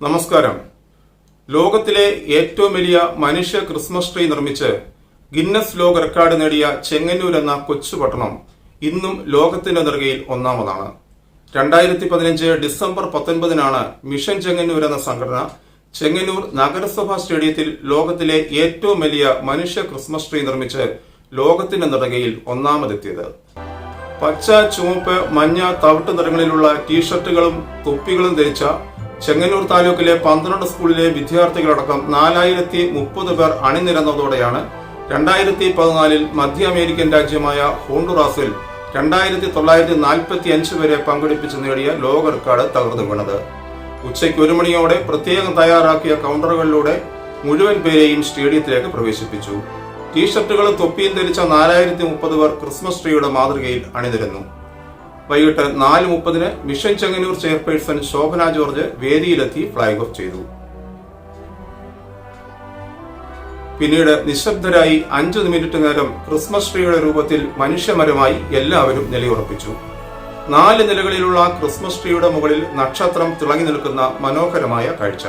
നമസ്കാരം. ലോകത്തിലെ ഏറ്റവും വലിയ മനുഷ്യ ക്രിസ്മസ് ട്രീ നിർമ്മിച്ച് ഗിന്നസ് ലോക റെക്കോർഡ് നേടിയ ചെങ്ങന്നൂർ എന്ന കൊച്ചു പട്ടണം ഇന്നും ലോകത്തിന്റെ നെറുകയിൽ ഒന്നാമതാണ്. രണ്ടായിരത്തി പതിനഞ്ച് ഡിസംബർ പത്തൊൻപതിനാണ് മിഷൻ ചെങ്ങന്നൂർ എന്ന സംഘടന ചെങ്ങന്നൂർ നഗരസഭാ സ്റ്റേഡിയത്തിൽ ലോകത്തിലെ ഏറ്റവും വലിയ മനുഷ്യ ക്രിസ്മസ് ട്രീ നിർമ്മിച്ച് ലോകത്തിന്റെ നെറുകയിൽ ഒന്നാമതെത്തിയത്. പച്ച ചുവപ്പ് മഞ്ഞ തവിട്ട് നിറങ്ങളിലുള്ള ടീഷർട്ടുകളും തൊപ്പികളും ധരിച്ച ചെങ്ങന്നൂർ താലൂക്കിലെ പന്ത്രണ്ട് സ്കൂളിലെ വിദ്യാർത്ഥികളടക്കം നാലായിരത്തി മുപ്പത് പേർ അണിനിരന്നതോടെയാണ് രണ്ടായിരത്തി പതിനാലിൽ മധ്യ അമേരിക്കൻ രാജ്യമായ ഹോണ്ടുറാസിൽ രണ്ടായിരത്തി തൊള്ളായിരത്തി നാൽപ്പത്തി അഞ്ച് വരെ പങ്കെടുപ്പിച്ച് നേടിയ ലോക റെക്കോർഡ് തകർന്നു വീണത്. ഉച്ചയ്ക്ക് ഒരു മണിയോടെ പ്രത്യേകം തയ്യാറാക്കിയ കൗണ്ടറുകളിലൂടെ മുഴുവൻ പേരെയും സ്റ്റേഡിയത്തിലേക്ക് പ്രവേശിപ്പിച്ചു. ടീഷർട്ടുകളും തൊപ്പിയും ധരിച്ച നാലായിരത്തി മുപ്പത് പേർ ക്രിസ്മസ് ട്രീയുടെ മാതൃകയിൽ അണിനിരന്നു. വൈകിട്ട് നാല് മുപ്പതിന് mission Chengannur chairperson Shobhana George വേദിയിലെത്തി ഫ്ളാഗ് ഓഫ് ചെയ്തു. പിന്നീട് നിശബ്ദരായി അഞ്ചു മിനിറ്റ് നേരം ക്രിസ്മസ് ട്രീയുടെ രൂപത്തിൽ മനുഷ്യമരമായി എല്ലാവരും നിലയുറപ്പിച്ചു. നാല് നിലകളിലുള്ള ക്രിസ്മസ് ട്രീയുടെ മുകളിൽ നക്ഷത്രം തിളങ്ങി നിൽക്കുന്ന മനോഹരമായ കാഴ്ച.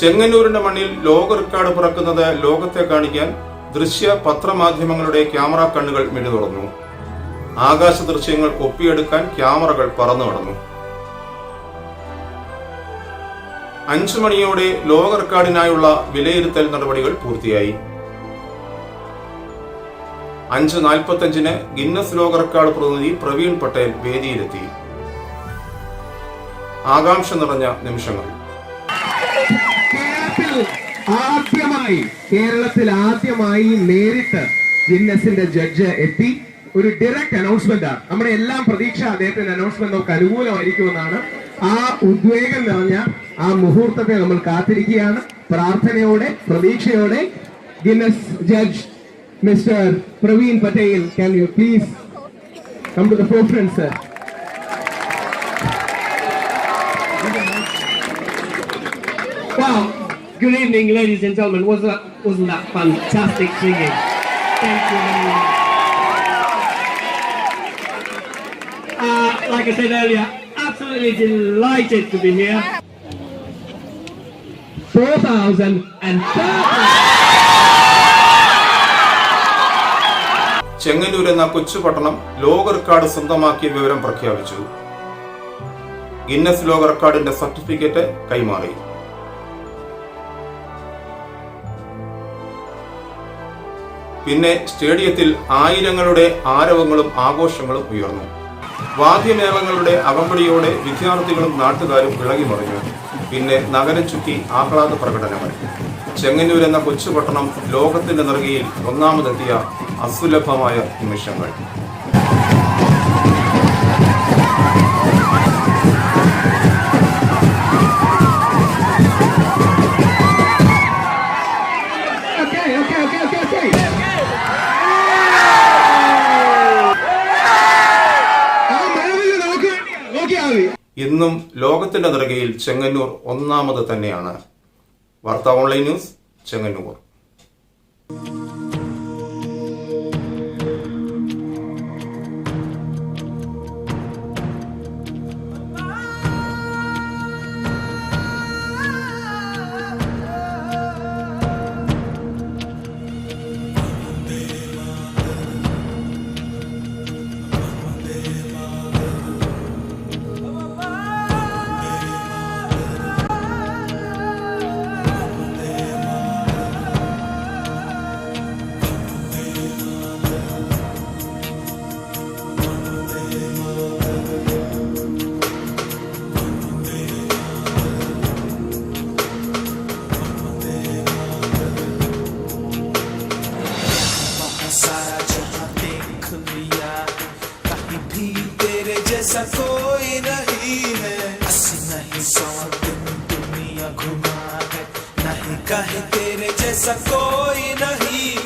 ചെങ്ങന്നൂരിന്റെ മണ്ണിൽ ലോക റെക്കോർഡ് പിറക്കുന്നത് ലോകത്തെ കാണിക്കാൻ ദൃശ്യ പത്രമാധ്യമങ്ങളുടെ ക്യാമറ കണ്ണുകൾ മിഴിതുറന്നു. ആകാശ ദൃശ്യങ്ങൾ ഒപ്പിയെടുക്കാൻ ക്യാമറകൾ പറന്നു കടന്നു അഞ്ചു മണിയോടെ ലോക റെക്കോർഡിനായുള്ള വിലയിരുത്തൽ നടപടികൾ പൂർത്തിയായി. അഞ്ച് നാൽപ്പത്തഞ്ചിന് ഗിന്നസ് ലോക റെക്കോർഡ് പ്രതിനിധി പ്രവീൺ പട്ടേൽ വേദിയിലെത്തി. ആകാംക്ഷ നിറഞ്ഞ നിമിഷങ്ങൾ. ആദ്യമായി കേരളത്തിൽ ആദ്യമായി നേരിട്ട് ഗിന്നസിന്റെ ജഡ്ജ് എത്തി. ഒരു ഡയറക്റ്റ് അനൗൺസ്മെന്റ് ആണ് നമ്മുടെ എല്ലാം പ്രതീക്ഷ അദ്ദേഹത്തിന്റെ അനൗൺസ്മെന്റ് നമുക്ക് അനുകൂലമായിരിക്കുമെന്നാണ് ആ ഉദ്വേഗം നിറഞ്ഞ ആ മുഹൂർത്തത്തെ നമ്മൾ കാത്തിരിക്കുകയാണ് പ്രാർത്ഥനയോടെ പ്രതീക്ഷയോടെ Guinness judge mister Praveen Patel can you please come to the sir. Good evening, ladies and gentlemen. Wasn't that, wasn't that fantastic singing? Thank you very much. Uh, like I said earlier, absolutely delighted to be here. 4,030. Chengannur എന്ന കൊച്ചു പട്ടണം ലോക record സ്വന്തമാക്കിയ വിവരം പ്രഖ്യാപിച്ചു Guinness ലോക റെക്കോർഡിന്റെ certificate കൈമാറി പിന്നെ സ്റ്റേഡിയത്തിൽ ആയിരങ്ങളുടെ ആരവങ്ങളും ആഘോഷങ്ങളും ഉയർന്നു വാദ്യമേളങ്ങളുടെ അകമ്പടിയോടെ വിദ്യാർത്ഥികളും നാട്ടുകാരും ഇളകി മറിഞ്ഞു. പിന്നെ നഗരം ചുറ്റി ആഹ്ലാദ പ്രകടനങ്ങൾ ചെങ്ങന്നൂർ എന്ന കൊച്ചുപട്ടണം ലോകത്തിന്റെ നിറകയിൽ ഒന്നാമതെത്തിയ അസുലഭമായ നിമിഷങ്ങൾ. ഇന്നും ലോകത്തിന്റെ നിറകയിൽ ചെങ്ങന്നൂർ ഒന്നാമത് തന്നെയാണ്. വാർത്ത ഓൺലൈൻ ന്യൂസ് ചെങ്ങന്നൂർ. जैसा कोई नहीं है। बस नहीं सौ दिन दुनिया घुमा है। नहीं कहीं तेरे जैसा कोई नहीं